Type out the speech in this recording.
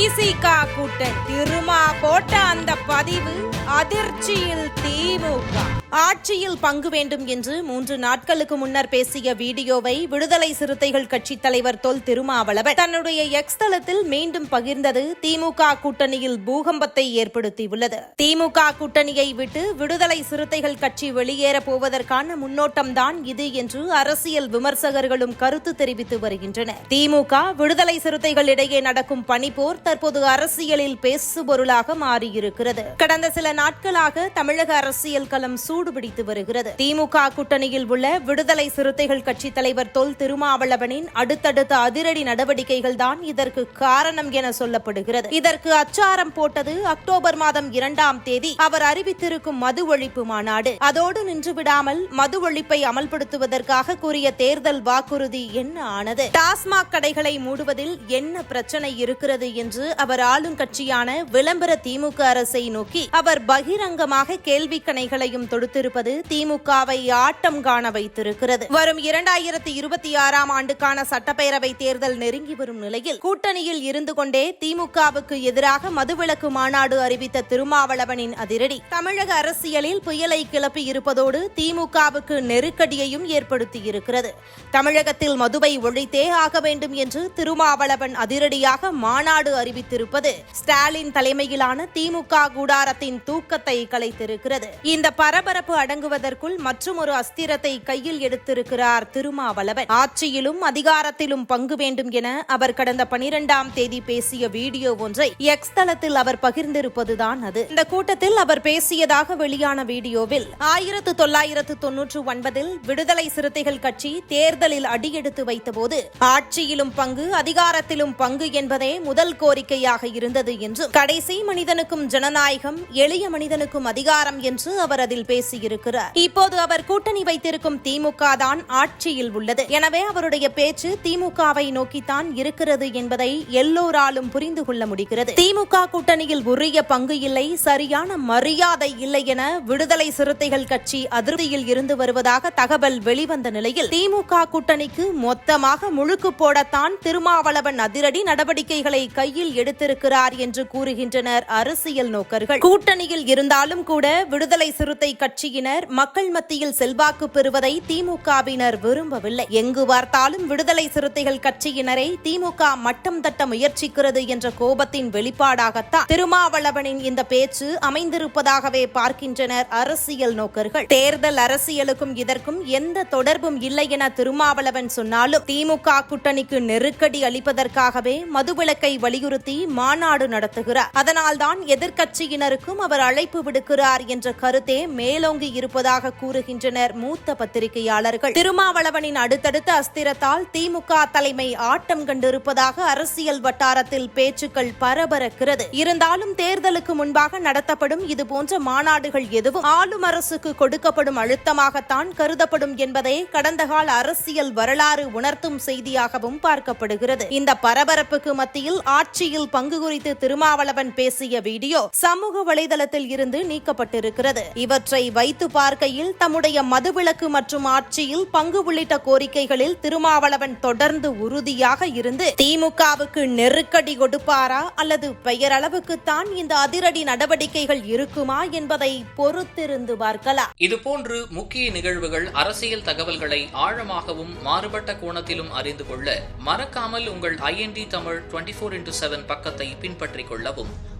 விசிக கூட்டம் திருமா போட்ட அந்த பதிவு அதிர்ச்சியில் திமுக ஆட்சியில் பங்கு வேண்டும் என்று மூன்று நாட்களுக்கு முன்னர் பேசிய வீடியோவை விடுதலை சிறுத்தைகள் கட்சித் தலைவர் தொல் திருமாவளவன் தன்னுடைய எக்ஸ் தளத்தில் மீண்டும் பகிர்ந்தது திமுக கூட்டணியில் பூகம்பத்தை ஏற்படுத்தியுள்ளது. திமுக கூட்டணியை விட்டு விடுதலை சிறுத்தைகள் கட்சி வெளியேற போவதற்கான முன்னோட்டம்தான் இது என்று அரசியல் விமர்சகர்களும் கருத்து தெரிவித்து வருகின்றனர். திமுக விடுதலை சிறுத்தைகள் இடையே நடக்கும் பணிப்போர் தற்போது அரசியலில் பேசுபொருளாக மாறியிருக்கிறது. கடந்த சில நாட்களாக தமிழக அரசியல் களம் சூடுபிடித்து வருகிறது. திமுக கூட்டணியில் உள்ள விடுதலை சிறுத்தைகள் கட்சி தலைவர் தொல் திருமாவளவனின் அடுத்தடுத்த அதிரடி நடவடிக்கைகள் தான் இதற்கு காரணம் என சொல்லப்படுகிறது. இதற்கு அச்சாரம் போட்டது அக்டோபர் மாதம் இரண்டாம் தேதி. அவர் அறிவித்திருக்கும் மது ஒழிப்பு மாநாடு. அதோடு நின்று விடாமல் மது ஒழிப்பை அமல்படுத்துவதற்காக கூறிய தேர்தல் வாக்குறுதி என்ன ஆனது? டாஸ்மாக் கடைகளை மூடுவதில் என்ன பிரச்சனை இருக்கிறது என்று அவர் ஆளும் கட்சியான விளம்பர திமுக அரசை நோக்கி அவர் பகிரங்கமாக கேள்வி கணைகளையும் கொடுத்திருப்பது திமுகவை ஆட்டம் காண வைத்திருக்கிறது. வரும் இரண்டாயிரத்தி இருபத்தி ஆறாம் ஆண்டுக்கான சட்டப்பேரவை தேர்தல் நெருங்கி வரும் நிலையில் கூட்டணியில் இருந்து கொண்டே திமுகவுக்கு எதிராக மதுவிலக்கு மாநாடு அறிவித்த திருமாவளவனின் அதிரடி. தமிழக அரசியலில் புயலை கிளப்பி இருப்பதோடு திமுகவுக்கு நெருக்கடியையும் ஏற்படுத்தியிருக்கிறது. தமிழகத்தில் மதுவை ஒழித்தே ஆக வேண்டும் என்று திருமாவளவன் அதிரடியாக மாநாடு அறிவித்திருப்பது ஸ்டாலின் தலைமையிலான திமுக கூடாரத்தின் தூக்கத்தை கலைத்திருக்கிறது. இந்த பரபர பரபரப்பு அடங்குவதற்குள் மற்றொரு அஸ்திரத்தை கையில் எடுத்திருக்கிறார் திருமாவளவன். ஆட்சியிலும் அதிகாரத்திலும் பங்கு வேண்டும் என அவர் கடந்த பனிரெண்டாம் தேதி பேசிய வீடியோ ஒன்றை எக்ஸ் தளத்தில் அவர் பகிர்ந்திருப்பதுதான் அது. இந்த கூட்டத்தில் அவர் பேசியதாக வெளியான வீடியோவில் ஆயிரத்து தொள்ளாயிரத்து தொன்னூற்று ஒன்பதில் விடுதலை சிறுத்தைகள் கட்சி தேர்தலில் அடியெடுத்து வைத்தபோது ஆட்சியிலும் பங்கு அதிகாரத்திலும் பங்கு என்பதே முதல் கோரிக்கையாக இருந்தது என்றும் கடைசி மனிதனுக்கும் ஜனநாயகம் எளிய மனிதனுக்கும் அதிகாரம் என்று அவர் அதில் பேசியிருக்கிறார். இப்போது அவர் கூட்டணி வைத்திருக்கும் திமுக தான் ஆட்சியில் உள்ளது. எனவே அவருடைய பேச்சு திமுகவை நோக்கித்தான் இருக்கிறது என்பதை எல்லோராலும் புரிந்து கொள்ள முடிகிறது. திமுக கூட்டணியில் உரிய பங்கு இல்லை சரியான மரியாதை இல்லை என விடுதலை சிறுத்தைகள் கட்சி அதிருப்தியில் இருந்து வருவதாக தகவல் வெளிவந்த நிலையில் திமுக கூட்டணிக்கு மொத்தமாக முழுக்கு போடத்தான் திருமாவளவன் அதிரடி நடவடிக்கைகளை கையில் எடுத்திருக்கிறார் என்று கூறுகின்றனர் அரசியல் நோக்கர்கள். கூட்டணியில் இருந்தாலும் கூட விடுதலை சிறுத்தை கட்சி கட்சியினர் மக்கள் மத்தியில் செல்வாக்கு பெறுவதை திமுகவினர் விரும்பவில்லை. எங்கு பார்த்தாலும் விடுதலை சிறுத்தைகள் கட்சியினரை திமுக மட்டம் தட்ட முயற்சிக்கிறது என்ற கோபத்தின் வெளிப்பாடாகத்தான் திருமாவளவனின் இந்த பேச்சு அமைந்திருப்பதாகவே பார்க்கின்றனர் அரசியல் நோக்கர்கள். தேர்தல் அரசியலுக்கும் இதற்கும் எந்த தொடர்பும் இல்லை என திருமாவளவன் சொன்னாலும் திமுக கூட்டணிக்கு நெருக்கடி அளிப்பதற்காகவே மதுவிலக்கை வலியுறுத்தி மாநாடு நடத்துகிறார். அதனால்தான் எதிர்க்கட்சியினருக்கும் அவர் அழைப்பு விடுக்கிறார் என்ற கருத்தே மேலும் பின்னோங்கி இருப்பதாக கூறுகின்றனர் மூத்த பத்திரிகையாளர்கள். திருமாவளவனின் அடுத்தடுத்த அஸ்திரத்தால் திமுக தலைமை ஆட்டம் கண்டிருப்பதாக அரசியல் வட்டாரத்தில் பேச்சுக்கள் பரபரக்கிறது. இருந்தாலும் தேர்தலுக்கு முன்பாக நடத்தப்படும் இதுபோன்ற மாநாடுகள் எதுவும் ஆளும் அரசுக்கு கொடுக்கப்படும் அழுத்தமாகத்தான் கருதப்படும் என்பதே கடந்த கால அரசியல் வரலாறு உணர்த்தும் செய்தியாகவும் பார்க்கப்படுகிறது. இந்த பரபரப்புக்கு மத்தியில் ஆட்சியில் பங்கு குறித்து திருமாவளவன் பேசிய வீடியோ சமூக வலைதளத்தில் இருந்து நீக்கப்பட்டிருக்கிறது. இவற்றை வைத்து பார்க்கையில் தம்முடைய மதுவிலக்கு மற்றும் ஆட்சியில் பங்கு உள்ளிட்ட கோரிக்கைகளில் திருமாவளவன் தொடர்ந்து உறுதியாக இருந்து திமுகவுக்கு நெருக்கடி கொடுப்பாரா அல்லது பெயரளவுக்குத்தான் இந்த அதிரடி நடவடிக்கைகள் இருக்குமா என்பதை பொறுத்திருந்து பார்க்கலாம். இதுபோன்று முக்கிய நிகழ்வுகள் அரசியல் தகவல்களை ஆழமாகவும் மாறுபட்ட கோணத்திலும் அறிந்து கொள்ள மறக்காமல் உங்கள் IND Tamil twenty four into seven பக்கத்தை பின்பற்றிக் கொள்ளவும்.